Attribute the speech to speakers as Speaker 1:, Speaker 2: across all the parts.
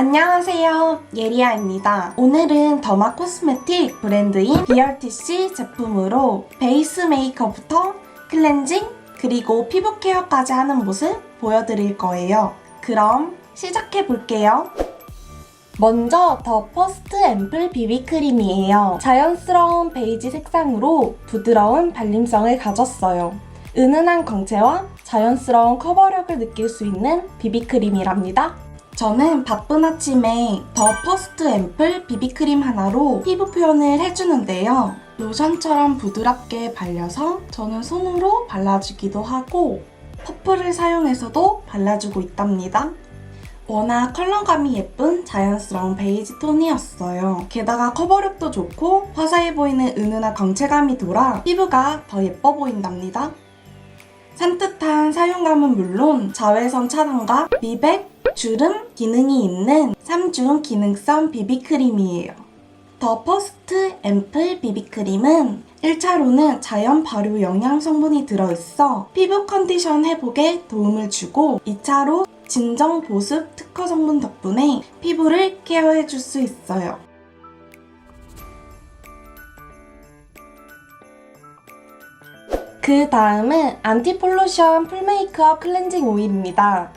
Speaker 1: 안녕하세요. 예리아입니다. 오늘은 더마 코스메틱 브랜드인 BRTC 제품으로 베이스 메이크업부터 클렌징 그리고 피부 케어까지 하는 모습 보여드릴 거예요. 그럼 시작해 볼게요. 먼저 더 퍼스트 앰플 비비크림이에요. 자연스러운 베이지 색상으로 부드러운 발림성을 가졌어요. 은은한 광채와 자연스러운 커버력을 느낄 수 있는 비비크림이랍니다. 저는 바쁜 아침에 더 퍼스트 앰플 비비크림 하나로 피부 표현을 해주는데요. 로션처럼 부드럽게 발려서 저는 손으로 발라주기도 하고 퍼플을 사용해서도 발라주고 있답니다. 워낙 컬러감이 예쁜 자연스러운 베이지 톤이었어요. 게다가 커버력도 좋고 화사해 보이는 은은한 광채감이 돌아 피부가 더 예뻐 보인답니다. 산뜻한 사용감은 물론 자외선 차단과 미백, 주름 기능이 있는 3중 기능성 비비크림이에요. 더 퍼스트 앰플 비비크림은 1차로는 자연 발효 영양 성분이 들어있어 피부 컨디션 회복에 도움을 주고 2차로 진정 보습 특허 성분 덕분에 피부를 케어해 줄 수 있어요. 그 다음은 안티폴루션 풀메이크업 클렌징 오일입니다.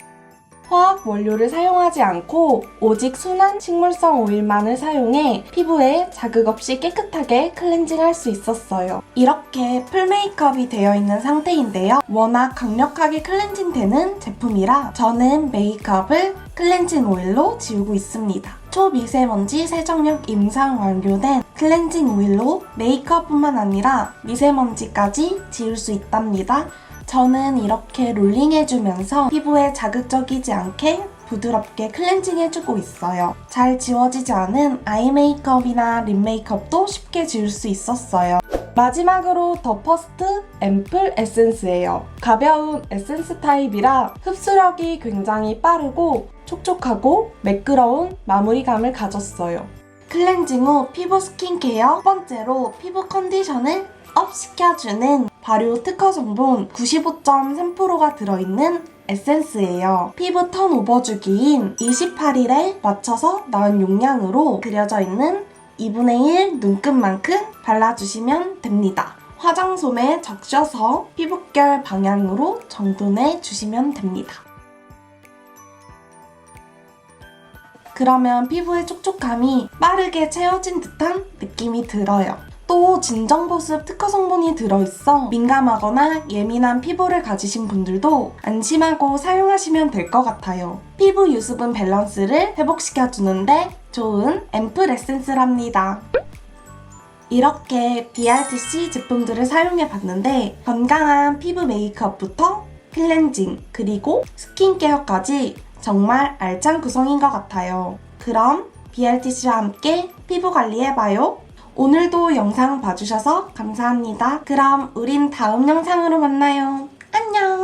Speaker 1: 화학 원료를 사용하지 않고 오직 순한 식물성 오일만을 사용해 피부에 자극 없이 깨끗하게 클렌징할 수 있었어요. 이렇게 풀 메이크업이 되어 있는 상태인데요. 워낙 강력하게 클렌징 되는 제품이라 저는 메이크업을 클렌징 오일로 지우고 있습니다. 초미세먼지 세정력 임상 완료된 클렌징 오일로 메이크업뿐만 아니라 미세먼지까지 지울 수 있답니다. 저는 이렇게 롤링해주면서 피부에 자극적이지 않게 부드럽게 클렌징해주고 있어요. 잘 지워지지 않은 아이 메이크업이나 립 메이크업도 쉽게 지울 수 있었어요. 마지막으로 더 퍼스트 앰플 에센스예요. 가벼운 에센스 타입이라 흡수력이 굉장히 빠르고 촉촉하고 매끄러운 마무리감을 가졌어요. 클렌징 후 피부 스킨케어 첫 번째로 피부 컨디션을 업 시켜주는 발효 특허 성분 95.3%가 들어있는 에센스예요. 피부 턴오버 주기인 28일에 맞춰서 나온 용량으로 그려져 있는 2분의 1 눈끝만큼 발라주시면 됩니다. 화장솜에 적셔서 피부결 방향으로 정돈해 주시면 됩니다. 그러면 피부의 촉촉함이 빠르게 채워진 듯한 느낌이 들어요. 또 진정보습 특허 성분이 들어있어 민감하거나 예민한 피부를 가지신 분들도 안심하고 사용하시면 될 것 같아요. 피부 유수분 밸런스를 회복시켜주는데 좋은 앰플 에센스랍니다. 이렇게 BRTC 제품들을 사용해 봤는데 건강한 피부 메이크업부터 클렌징 그리고 스킨케어까지 정말 알찬 구성인 것 같아요. 그럼 BRTC와 함께 피부 관리해봐요. 오늘도 영상 봐주셔서 감사합니다. 그럼 우린 다음 영상으로 만나요. 안녕!